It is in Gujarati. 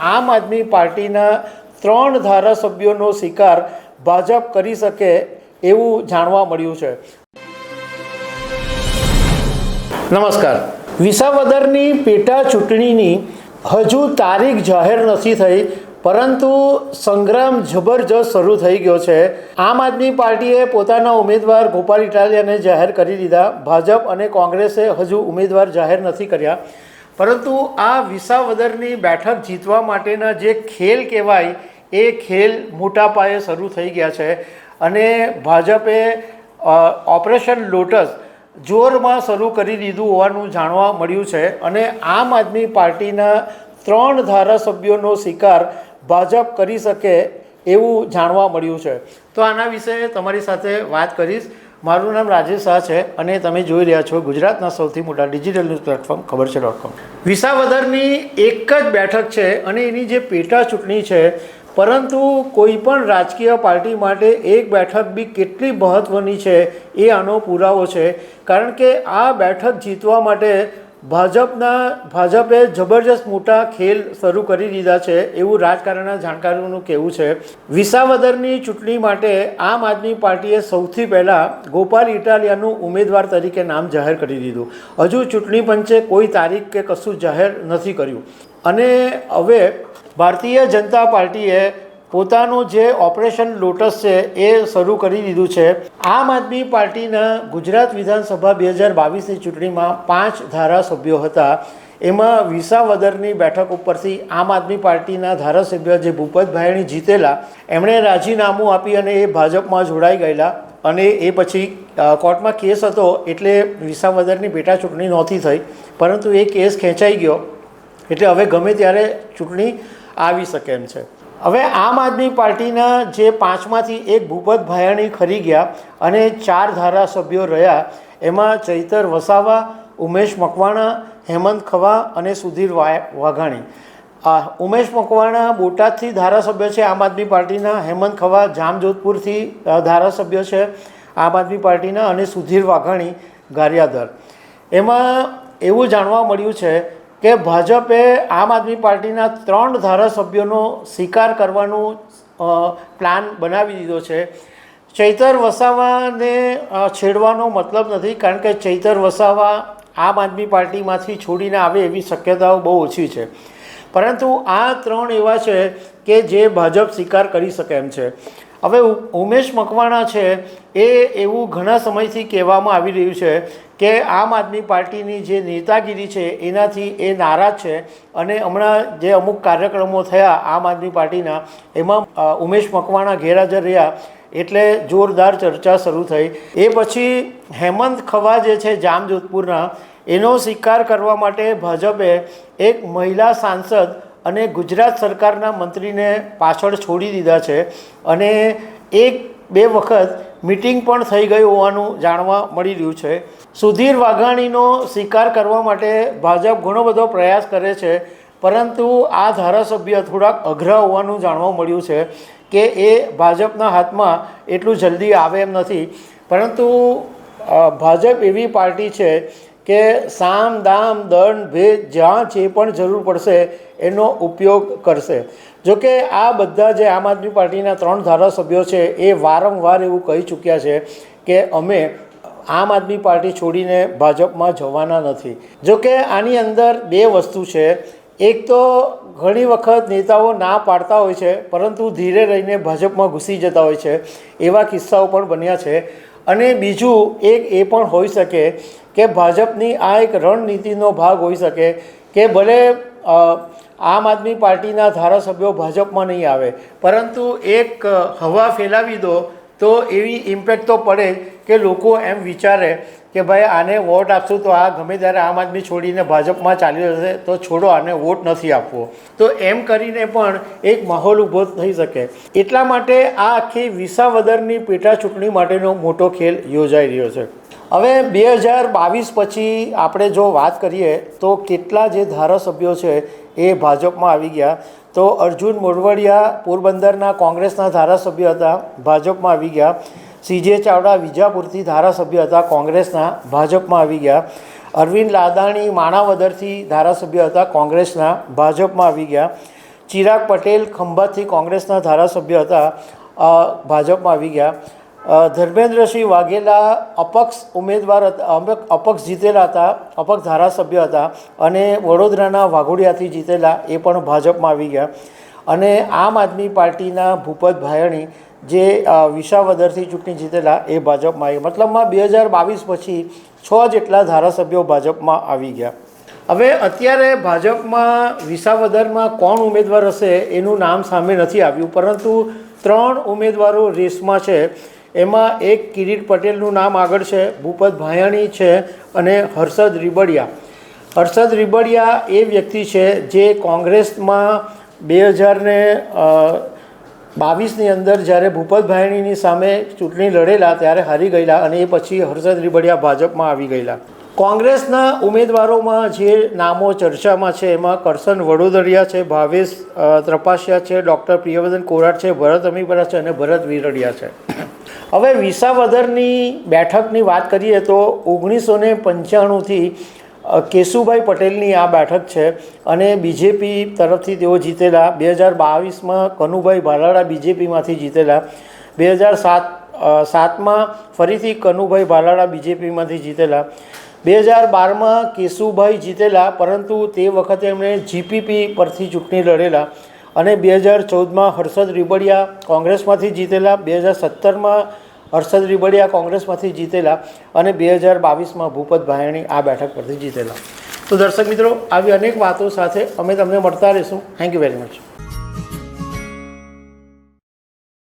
આમ આદમી પાર્ટીના ત્રણ ધારાસભ્યોનો શિકાર ભાજપ કરી શકે એવું જાણવા મળ્યું છે. નમસ્કાર. વિસાવદરની પેટા ચૂંટણીની હજુ તારીખ જાહેર નથી થઈ, પરંતુ સંગ્રામ જબરજસ્ત શરૂ થઈ ગયો છે. આમ આદમી પાર્ટીએ પોતાના ઉમેદવાર ગોપાલ ઇટાલિયાને જાહેર કરી દીધા. ભાજપ અને કોંગ્રેસે હજુ ઉમેદવાર જાહેર નથી કર્યા. પરંતુ આ વિસાવદરની બેઠક જીતવા માટેના જે ખેલ કહેવાય, એ ખેલ મોટા પાયે શરૂ થઈ ગયા છે. અને ભાજપે ઓપરેશન લોટસ જોરમાં શરૂ કરી દીધું હોવાનું જાણવા મળ્યું છે અને આમ આદમી પાર્ટીના ત્રણ ધારાસભ્યોનો શિકાર ભાજપ કરી શકે એવું જાણવા મળ્યું છે. તો આના વિશે તમારી સાથે વાત કરીશ. મારું નામ રાજેશ શાહ છે અને તમે જોઈ રહ્યા છો ગુજરાતના સૌથી મોટા ડિજિટલ ન્યૂઝ પ્લેટફોર્મ ખબર છે ડોટ કોમ. વિસાવદરની એક જ બેઠક છે અને એની જે પેટા ચૂંટણી છે, પરંતુ કોઈ પણ રાજકીય પાર્ટી માટે એક બેઠક બી કેટલી મહત્ત્વની છે એ આનો પુરાવો છે. કારણ કે આ બેઠક જીતવા માટે ભાજપના ભાજપે જબરજસ્ત મોટા ખેલ શરૂ કરી દીધા છે એવું રાજકારણના જાણકારોનું કહેવું છે. વિસાવદરની ચૂંટણી માટે આમ આદમી પાર્ટીએ સૌથી પહેલાં ગોપાલ ઇટાલિયાનું ઉમેદવાર તરીકે નામ જાહેર કરી દીધું. હજુ ચૂંટણી પંચે કોઈ તારીખ કે કશું જાહેર નથી કર્યું. અને હવે ભારતીય જનતા પાર્ટીએ પોતાનું જે ઓપરેશન લોટસ છે એ શરૂ કરી દીધું છે. આમ આદમી પાર્ટીના ગુજરાત વિધાનસભા બે હજાર બાવીસની ચૂંટણીમાં પાંચ ધારાસભ્યો હતા. એમાં વિસાવદરની બેઠક ઉપરથી આમ આદમી પાર્ટીના ધારાસભ્ય જે ભૂપતભાઈની જીતેલા, એમણે રાજીનામું આપી અને એ ભાજપમાં જોડાઈ ગયેલા અને એ પછી કોર્ટમાં કેસ હતો એટલે વિસાવદરની પેટા ચૂંટણી નહોતી થઈ, પરંતુ એ કેસ ખેંચાઈ ગયો. એટલે હવે ગમે ત્યારે ચૂંટણી આવી શકે એમ છે. હવે આમ આદમી પાર્ટીના જે પાંચમાંથી એક ભૂપત ભાયાણી ખરી ગયા અને ચાર ધારાસભ્યો રહ્યા, એમાં ચૈતર વસાવા, ઉમેશ મકવાણા, હેમંત ખવા અને સુધીર વાઘાણી. ઉમેશ મકવાણા બોટાદથી ધારાસભ્ય છે, આમ આદમી પાર્ટીના, હેમંત ખવા જામજોધપુરથી ધારાસભ્ય છે, આમ આદમી પાર્ટીના અને સુધીર વાઘાણી ગારિયાધર. એમાં એવું જાણવા મળ્યું છે કે ભાજપે આમ આદમી પાર્ટીના ત્રણ ધારાસભ્યોનો સ્વીકાર કરવાનું પ્લાન બનાવી દીધો છે. ચૈતર વસાવાને છેડવાનો મતલબ નથી, કારણ કે ચૈતર વસાવા આમ આદમી પાર્ટીમાંથી છોડીને આવે એવી શક્યતાઓ બહુ ઓછી છે. પરંતુ આ ત્રણ એવા છે કે જે ભાજપ સ્વીકાર કરી શકે એમ છે. હવે ઉમેશ મકવાણા છે, એ એવું ઘણા સમયથી કહેવામાં આવી રહ્યું છે કે આમ આદમી પાર્ટીની જે નેતાગીરી છે, એનાથી એ નારાજ છે અને હમણાં જે અમુક કાર્યક્રમો થયા આમ આદમી પાર્ટીના, એમાં ઉમેશ મકવાણા ગેરહાજર રહ્યા એટલે જોરદાર ચર્ચા શરૂ થઈ. એ પછી હેમંત ખવા જે છે જામજોધપુરના, એનો સ્વીકાર કરવા માટે ભાજપે એક મહિલા સાંસદ અને ગુજરાત સરકારના મંત્રીને પાછળ છોડી દીધા છે. અને એક, બે વખત મિટિંગ પણ થઈ ગઈ હોવાનું જાણવા મળી રહ્યું છે. સુધીર વાઘાણીનો સ્વીકાર કરવા માટે ભાજપ ઘણો બધો પ્રયાસ કરે છે, પરંતુ આ ધારાસભ્ય થોડાક અઘરા હોવાનું જાણવા મળ્યું છે કે એ ભાજપના હાથમાં એટલું જલ્દી આવે એમ નથી. પરંતુ ભાજપ એવી પાર્ટી છે કે સામ, દામ, દંડ, ભેદ જ્યાં જે પણ જરૂર પડશે, એનો ઉપયોગ કરશે. જોકે આ બધા જે આમ આદમી પાર્ટીના ત્રણ ધારાસભ્યો છે, એ વારંવાર એવું કહી ચૂક્યા છે કે અમે આમ આદમી પાર્ટી છોડીને ભાજપમાં જવાના નથી. જોકે આની અંદર બે વસ્તુ છે. એક તો ઘણી વખત નેતાઓ ના પાડતા હોય છે, પરંતુ ધીરે રહીને ભાજપમાં ઘૂસી જતા હોય છે, એવા કિસ્સાઓ પણ બન્યા છે. અને બીજું એક એ પણ હોઈ શકે કે ભાજપની આ એક રણનીતિનો ભાગ હોઈ શકે કે ભલે આમ આદમી પાર્ટીના ધારાસભ્યો ભાજપમાં નહીં આવે, પરંતુ એક હવા ફેલાવી દો તો એવી ઇમ્પેક્ટ તો પડે કે લોકો એમ વિચારે કે ભાઈ આને વોટ આપશું તો આ ગમે ત્યારે આમ આદમી છોડીને ભાજપમાં ચાલી જશે તો છોડો, આને વોટ નથી આપવો. તો એમ કરીને પણ એક માહોલ ઊભો થઈ શકે. એટલા માટે આ આખી વિસાવદરની પેટા ચૂંટણી માટેનો મોટો ખેલ યોજાઈ રહ્યો છે. હવે બે હજાર બાવીસ પછી આપણે જો વાત કરીએ તો કેટલા જે ધારાસભ્યો છે એ ભાજપમાં આવી ગયા. તો અર્જુન મોરવડિયા પોરબંદરના કોંગ્રેસના ધારાસભ્ય હતા, ભાજપમાં આવી ગયા. સીજે ચાવડા વિજાપુરથી ધારાસભ્ય હતા, કોંગ્રેસના ભાજપમાં આવી ગયા. અરવિંદ લાદાણી માણાવદરથી ધારાસભ્ય હતા, કોંગ્રેસના ભાજપમાં આવી ગયા. ચિરાગ પટેલ ખંભાતથી કોંગ્રેસના ધારાસભ્ય હતા ભાજપમાં આવી ગયા. ધર્મેન્દ્રસિંહ વાઘેલા અપક્ષ ઉમેદવાર હતા અપક્ષ જીતેલા હતા, અપક્ષ ધારાસભ્ય હતા અને વડોદરાના વાઘોડિયાથી જીતેલા એ પણ ભાજપમાં આવી ગયા. અને આમ આદમી પાર્ટીના ભૂપત ભાયણી જે વિસાવદરથી ચૂંટણી જીતેલા એ ભાજપમાં આવી મતલબમાં બે હજાર બાવીસ પછી છ જેટલા ધારાસભ્યો ભાજપમાં આવી ગયા. હવે અત્યારે ભાજપમાં વિસાવદરમાં કોણ ઉમેદવાર હશે એનું નામ સામે નથી આવ્યું, પરંતુ ત્રણ ઉમેદવારો રેસમાં છે. એમાં એક કિરીટ પટેલનું નામ આગળ છે, ભૂપત ભાયાણી છે અને હર્ષદ રીબડિયા. હર્ષદ રીબડિયા એ વ્યક્તિ છે જે કોંગ્રેસમાં બે હજારને બાવીસની અંદર જ્યારે ભૂપત ભાયણીની સામે ચૂંટણી લડેલા ત્યારે હારી ગયેલા અને એ પછી હર્ષદ રીબડિયા ભાજપમાં આવી ગયેલા. કોંગ્રેસના ઉમેદવારોમાં જે નામો ચર્ચામાં છે એમાં કરસન વડોદરિયા છે, ભાવેશ ત્રપાસિયા છે, ડૉક્ટર પ્રિયવર્ધન કોરાટ છે, ભરત અમીપરા છે અને ભરત વીરડિયા છે. હવે વિસાવદરની બેઠકની વાત કરીએ તો ઓગણીસો ને પંચાણુંથી કેશુભાઈ પટેલની આ બેઠક છે અને બીજેપી તરફથી તેઓ જીતેલા. બે હજાર બાવીસમાં કનુભાઈ ભાલાળા બીજેપીમાંથી જીતેલા. બે હજાર સાત સાતમાં ફરીથી કનુભાઈ ભાલાળા બીજેપીમાંથી જીતેલા. બે હજાર બારમાં કેશુભાઈ જીતેલા, પરંતુ તે વખતે એમણે જીપીપી પરથી ચૂંટણી લડેલા. અને બે હજાર ચૌદમાં હર્ષદ રીબડિયા કોંગ્રેસમાંથી જીતેલા. બે હજાર સત્તરમાં હર્ષદ રીબડિયા કોંગ્રેસમાંથી જીતેલા અને બે હજાર બાવીસમાં ભૂપત ભાયણી આ બેઠક પરથી જીતેલા. તો દર્શક મિત્રો, આવી અનેક વાતો સાથે અમે તમને મળતા રહીશું. Thank you very much